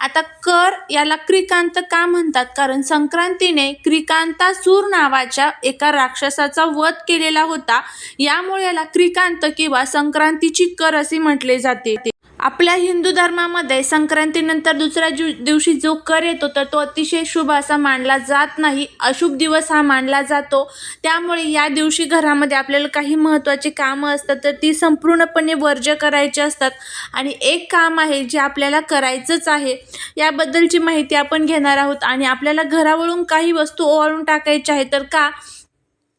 आता कर याला क्रिकांत का म्हणतात? कारण संक्रांतीने क्रिकांतासूर नावाच्या एका राक्षसाचा वध केलेला होता. यामुळे याला क्रिकांत किंवा संक्रांतीची कर असे म्हटले जाते. आपल्या हिंदू धर्मामध्ये संक्रांतीनंतर दुसऱ्या जु दिवशी जो कर येतो तर तो अतिशय शुभ असा मानला जात नाही. अशुभ दिवस हा मानला जातो. त्यामुळे या दिवशी घरामध्ये आपल्याला काही महत्त्वाची कामं असतात तर ती संपूर्णपणे वर्ज्य करायची असतात. आणि एक काम आहे जे आपल्याला करायचंच आहे याबद्दलची माहिती आपण घेणार आहोत. आणि आपल्याला घरावरून काही वस्तू ओवाळून टाकायच्या आहे तर का?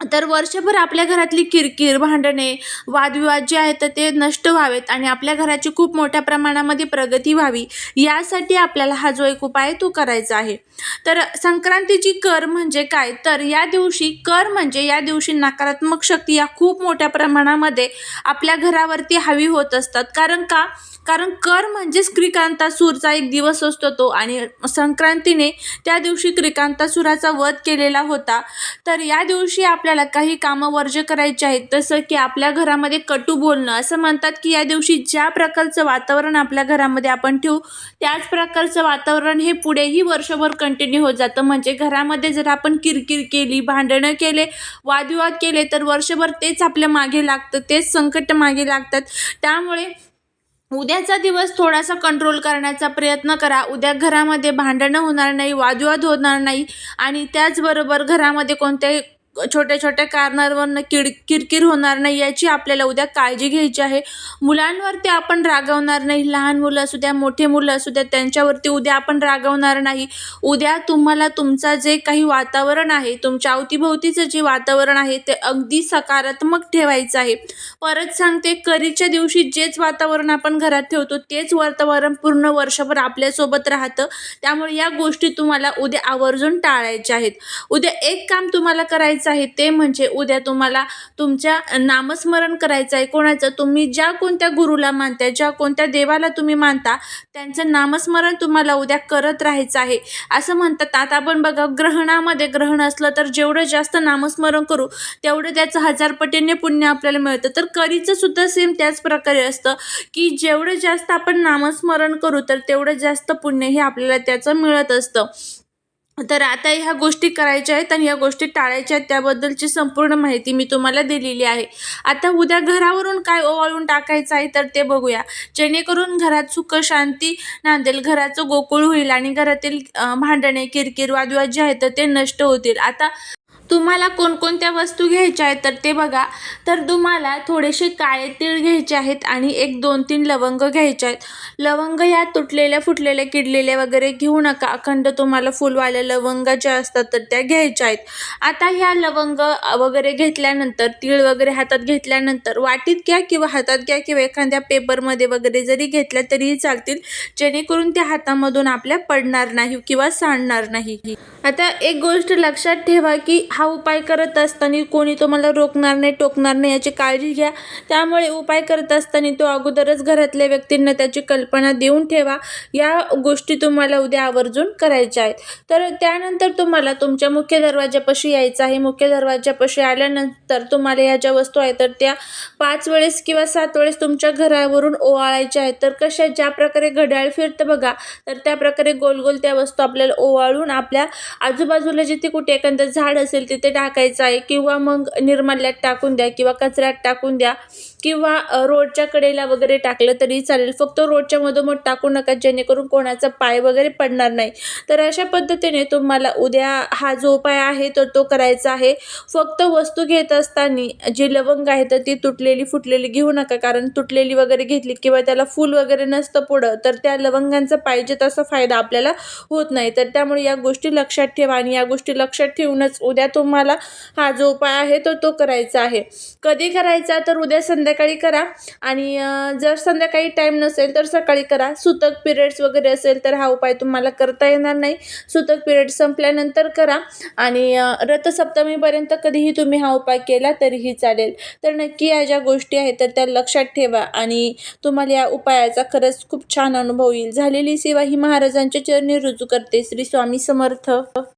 तर वर्षभर आपल्या घरातली किरकिर भांडणे वादविवाद जे आहेत तर ते नष्ट व्हावेत आणि आपल्या घराची खूप मोठ्या प्रमाणामध्ये प्रगती व्हावी यासाठी आपल्याला हा जो एक उपाय तो करायचा आहे. तर संक्रांतीची कर म्हणजे काय? तर या दिवशी कर म्हणजे या दिवशी नकारात्मक शक्ती या खूप मोठ्या प्रमाणामध्ये आपल्या घरावरती हवी होत असतात. कारण का? कारण कर म्हणजेच क्रिकांतासूरचा एक दिवस असतो तो. आणि संक्रांतीने त्या दिवशी क्रिकांतासुराचा वध केलेला होता. तर या दिवशी आपल्याला काही कामं वर्ज्य करायचे आहेत. जसं की आपल्या घरामध्ये कटू बोलणं. असं म्हणतात की या दिवशी ज्या प्रकारचं वातावरण आपल्या घरामध्ये आपण ठेवू त्याच प्रकारचं वातावरण हे पुढेही वर्षभर कंटिन्यू होत जातं. म्हणजे घरामध्ये जर आपण किरकिर केली भांडणं केले वादविवाद केले तर वर्षभर तेच आपल्या मागे लागतं. तेच संकट मागे लागतात. त्यामुळे उद्याचा दिवस थोडासा कंट्रोल करण्याचा प्रयत्न करा. उद्या घरामध्ये भांडणं होणार नाही वादविवाद होणार नाही आणि त्याचबरोबर घरामध्ये कोणत्याही छोट्या छोट्या कारणांवरनं किड किरकिर होणार नाही याची आपल्याला उद्या काळजी घ्यायची आहे. मुलांवरती आपण रागवणार नाही लहान मुलं असू द्या मोठे मुलं असू द्या त्यांच्यावरती उद्या आपण रागवणार नाही. उद्या तुम्हाला तुमचा जे काही वातावरण आहे तुमच्या अवतीभोवतीचं जे वातावरण आहे ते अगदी सकारात्मक ठेवायचं आहे. परत सांगते करीच्या दिवशी जेच वातावरण आपण घरात ठेवतो तेच वातावरण पूर्ण वर्षभर आपल्यासोबत राहतं. त्यामुळे या गोष्टी तुम्हाला उद्या आवर्जून टाळायच्या आहेत. उद्या एक काम तुम्हाला करायचं आहे ते म्हणजे उद्या तुम्हाला तुमच्या नामस्मरण करायचं आहे. कोणाचं? तुम्ही ज्या कोणत्या गुरुला मानता ज्या कोणत्या देवाला तुम्ही मानता त्यांचं नामस्मरण तुम्हाला उद्या करत राहायचं आहे. असं म्हणतात. आता आपण बघा ग्रहणामध्ये ग्रहण असलं तर जेवढं जास्त नामस्मरण करू तेवढं त्याचं हजार पटीने पुण्य आपल्याला मिळतं. तर करीचं सुद्धा सेम त्याच प्रकारे असतं की जेवढं जास्त आपण नामस्मरण करू तर तेवढं जास्त पुण्य हे आपल्याला त्याचं मिळत असतं. तर आता ह्या गोष्टी करायच्या आहेत आणि ह्या गोष्टी टाळायच्या आहेत त्याबद्दलची संपूर्ण माहिती मी तुम्हाला दिलेली आहे. आता उद्या घरावरून काय ओवाळून टाकायचं आहे तर ते बघूया. जेणेकरून घरात सुख शांती नांदेल. घराचं गोकुळ होईल आणि घरातील भांडणे किरकिर वादविवाद जे आहेत तर ते नष्ट होतील. आता तुम्हाला कोणकोणत्या वस्तू घ्यायच्या आहेत तर ते बघा. तर तुम्हाला थोडेसे काळे तीळ घ्यायचे आहेत आणि एक दोन तीन लवंग घ्यायचे आहेत. लवंग या तुटलेल्या फुटलेल्या किडलेल्या वगैरे घेऊ नका. अखंड तुम्हाला फुलवाल्या लवंग ज्या असतात तर त्या घ्यायच्या आहेत. आता ह्या लवंग वगैरे घेतल्यानंतर तीळ वगैरे हातात घेतल्यानंतर वाटीत घ्या किंवा हातात घ्या किंवा एखाद्या पेपरमध्ये वगैरे जरी घेतल्या तरीही चालतील. जेणेकरून त्या हातामधून आपल्या पडणार नाही किंवा सांडणार नाही. आता एक गोष्ट लक्षात ठेवा की हा उपाय करत असताना कोणी तुम्हाला रोखणार नाही टोकणार नाही याची काळजी घ्या. त्यामुळे उपाय करत असताना तो अगोदरच घरातल्या व्यक्तींना त्याची कल्पना देऊन ठेवा. या गोष्टी तुम्हाला उद्या आवर्जून करायच्या आहेत. तर त्यानंतर तुम्हाला तुमच्या मुख्य दरवाजापाशी यायचं आहे. मुख्य दरवाजापाशी आल्यानंतर तुम्हाला ह्या ज्या वस्तू आहेत तर त्या पाच वेळेस किंवा सात वेळेस तुमच्या घरावरून ओवाळायच्या आहेत. तर कशा ज्या प्रकारे घड्याळ फिरतं बघा तर त्या प्रकारे गोल गोल त्या वस्तू आपल्याला ओवाळून आपल्या आजूबाजूला जिथे कुठे एखादं झाड असेल तिथे टाकायचं आहे किंवा मग निर्माल्यात टाकून द्या किंवा कचऱ्यात टाकून द्या किंवा रोडच्या कडेला वगैरे टाकलं तरी चालेल. फक्त रोडच्या मधोमध टाकू नका जेणेकरून कोणाचा पाय वगैरे पडणार नाही. तर अशा पद्धतीने तुम्हाला उद्या हा जो उपाय आहे तर तो करायचा आहे. फक्त वस्तू घेत असताना जी लवंग आहे तर ती तुटलेली फुटलेली घेऊ नका. कारण तुटलेली वगैरे घेतली किंवा त्याला फूल वगैरे नसतं पुढं तर त्या लवंगांचा पाहिजे तसा फायदा आपल्याला होत नाही. तर त्यामुळे या गोष्टी लक्षात ठेवा आणि या गोष्टी लक्षात ठेवूनच उद्या तुम्हाला हा जो उपाय आहे तो तो करायचा आहे. कधी करायचा तर उद्या संध्याकाळी करा आणि जर संध्याकाळी टाईम नसेल तर सकाळी करा. सुतक पिरियड्स वगैरे असेल तर हा उपाय तुम्हाला करता येणार नाही. सुतक पिरियड संपल्यानंतर करा आणि रथसप्तमीपर्यंत कधीही तुम्ही हा उपाय केला तरीही चालेल. तर नक्की या ज्या गोष्टी आहेत तर त्या लक्षात ठेवा आणि तुम्हाला या उपायाचा खरंच खूप छान अनुभव येईल. झालेली सेवा ही महाराजांच्या चरणी रुजू करते. श्री स्वामी समर्थ.